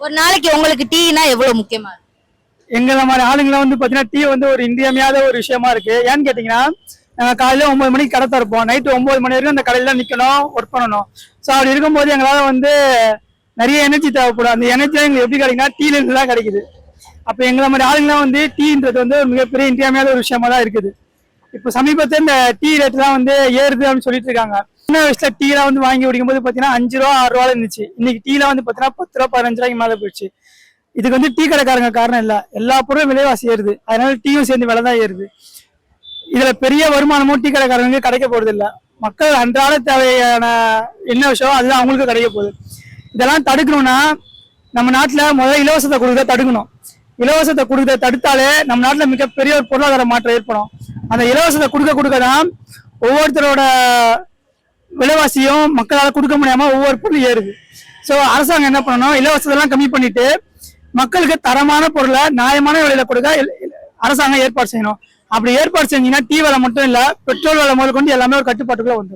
ஒரு நாளைக்கு உங்களுக்கு டீனா எவ்வளவு முக்கியமா? இருக்கு எங்களை மாதிரி ஆளுங்களாம் வந்து பார்த்தீங்கன்னா டீ வந்து ஒரு இன்றியமையாத ஒரு விஷயமா இருக்கு. ஏன்னு கேட்டிங்கன்னா நாங்கள் காலையில் ஒன்பது மணிக்கு கடை திறப்போம். நைட்டு ஒம்பது மணி வரைக்கும் அந்த கடையில் நிற்கணும் ஒர்க் பண்ணணும். ஸோ அப்படி இருக்கும்போது எங்களால் வந்து நிறைய எனர்ஜி தேவைப்படும். அந்த எனர்ஜி எங்களுக்கு எப்படி கிடைக்குன்னா டீலேருந்து தான் கிடைக்குது. அப்போ எங்களை மாதிரி ஆளுங்களாம் வந்து டீன்றது வந்து ஒரு மிகப்பெரிய இன்றியமையாத ஒரு விஷயமா தான் இருக்குது. இப்போ சமீபத்தில் இந்த டீ ரேட்லாம் வந்து ஏறுது அப்படின்னு சொல்லிட்டு இருக்காங்க. சின்ன வயசுல டீலாம் வந்து வாங்கி குடிக்கும்போது பார்த்தீங்கன்னா அஞ்சு ரூபா ஆறு ரூபா இருந்துச்சு. இன்னைக்கு டீலாம் வந்து பாத்தீங்கன்னா பத்து ரூபா பதினஞ்சு ரூபாய்க்கு மேலே போயிடுச்சு. இதுக்கு வந்து டீ கடைக்காரங்க காரணம் இல்ல. எல்லா பொருளும் விலைவாசி ஏறுது. அதனால டீயும் சேர்ந்து விலை தான் ஏறுது. இதுல பெரிய வருமானமும் டீ கடைக்காரங்க கிடைக்க போறது இல்ல. மக்கள் அன்றாட தேவையான என்ன விஷயம் அதுதான் அவங்களுக்கு கிடைக்க போகுது. இதெல்லாம் தடுக்கணும்னா நம்ம நாட்டுல முதல்ல இலவசத்தை கொடுக்க தடுக்கணும். இலவசத்தை கொடுக்க தடுத்தாலே நம்ம நாட்டுல மிகப்பெரிய ஒரு பொருளாதார மாற்றம் ஏற்படும். அந்த இலவசத்தை கொடுக்க கொடுக்க தான் ஒவ்வொருத்தரோட விலைவாசியும் மக்களால் கொடுக்க முடியாம ஒவ்வொரு பொருளும் ஏறுது. ஸோ அரசாங்கம் என்ன பண்ணணும்? இலவசத்தெல்லாம் கம்மி பண்ணிட்டு மக்களுக்கு தரமான பொருளை நியாயமான விலையில கொடுக்க அரசாங்கம் ஏற்பாடு செய்யணும். அப்படி ஏற்பாடு செஞ்சீங்கன்னா டீ விலை மட்டும் இல்ல பெட்ரோல் விலை முதல் கொண்டு எல்லாமே ஒரு கட்டுப்பாட்டுக்குள்ள வந்துடும்